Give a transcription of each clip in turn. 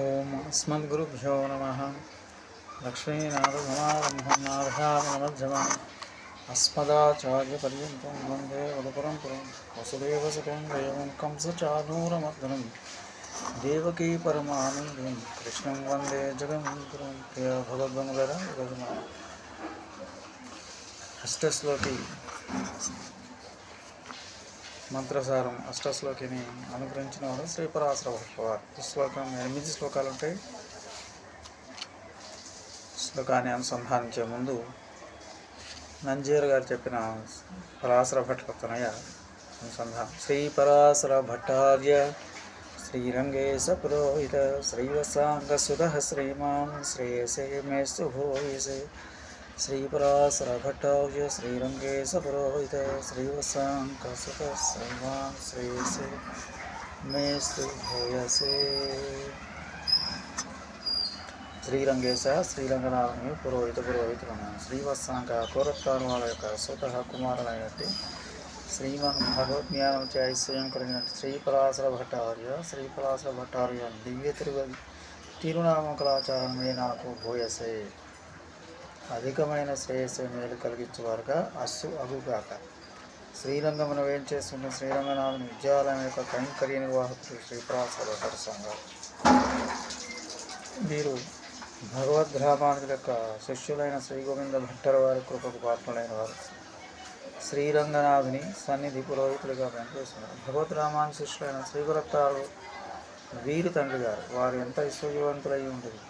ఓం అస్మద్గురుభ్యో నమ. లక్ష్మీనాథసమారంభం నాథామనమధ్యమం అస్మదాచార్యపర్యంతం వందే వదపరంపురం వసుదేవసుతం దేవం కంసచానూరమర్దనం. దేవకీ పరమానందం కృష్ణం వందే జగమంతురం ప్రియ భగవద్బంధులరా అష్టశ్లోకి మంత్రసారం అష్టశ్లోకిని అనుగ్రహించిన వాడు శ్రీపరాశ్ర భగవాన్ శ్లోకం ఎనిమిది శ్లోకాలు ఉంటాయి శ్లోకాన్ని అనుసంధానించే ముందు నంజీర్ గారు చెప్పిన పరాశర భట్టనయ అనుసంధానం. శ్రీ పరాశర భట్టార్య శ్రీరంగేశ పురోహిత శ్రీవసాంగసుత శ్రీమాన్ శ్రేయసే మేస్తు భూయసే శ్రీపరాశర భట్టార్య శ్రీరంగేశ పురోహిత శ్రీవసాంగసుత శ్రీమాన్ శ్రేయసే మేస్తు భూయసే శ్రీరంగేశ శ్రీరంగనాథుని పురోహిత పురోహితులను శ్రీవత్సాంక కోరత్తాను వాళ్ళ యొక్క స్వతహ కుమారులైనట్టు శ్రీమన్ భగవద్జ్ఞానం చే ఐశ్వర్యం కలిగిన శ్రీపరాసర భట్టార్య శ్రీపరాసర భట్టార్య దివ్య తిరుగతి తిరునామకలాచారమే నాకు భూయసే అధికమైన శ్రేయస్సు మేలు కలిగించేవారుగా అస్సు అగుగాక శ్రీరంగమున వేంచేస్తున్న శ్రీరంగనాథుని విద్యాలయం యొక్క కైంకర్య నిర్వాహకుడు శ్రీపరాశర భట్ట సంఘం. వీరు భగవద్గ్రామానికి యొక్క శిష్యులైన శ్రీ గోవింద భట్టర్ వారి కృపకు పాత్రులైన వారు శ్రీరంగనాథుని సన్నిధి పురోహితులుగా పనిచేస్తున్నారు. భగవద్ రామాను శిష్యులైన శ్రీగురత్తారు వీరు తండ్రి గారు. వారు ఎంత ఐశ్వర్యవంతులై ఉంటుంది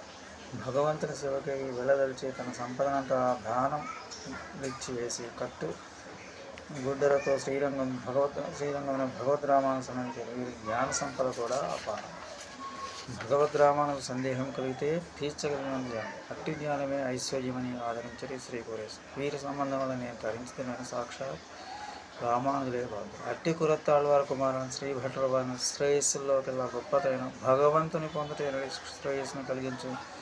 భగవంతుని సేవకై వెలదలిచి తన సంపదనంతా దానం ఇచ్చి వేసి కట్టు గుడ్డలతో శ్రీరంగం భగవత్ శ్రీరంగం భగవద్ రామాను వీరి జ్ఞాన సంపద కూడా అపారం. భగవద్ రామానుకు సందేహం కలిగితే తీర్చగలిగిన జ్ఞానం అట్టి జ్ఞానమే ఐశ్వర్యమని ఆదరించడి శ్రీ కోరేశ్. వీరి సంబంధం వల్ల నేను తరించుతున్నాను సాక్షాత్ రామానుజులే బాబు అట్టి కురత్తాళ్వార కుమారుని శ్రీ భట్రవారిని శ్రేయస్సుల్లో గొప్పతైన భగవంతుని పొందుటైన శ్రేయస్సును కలిగించు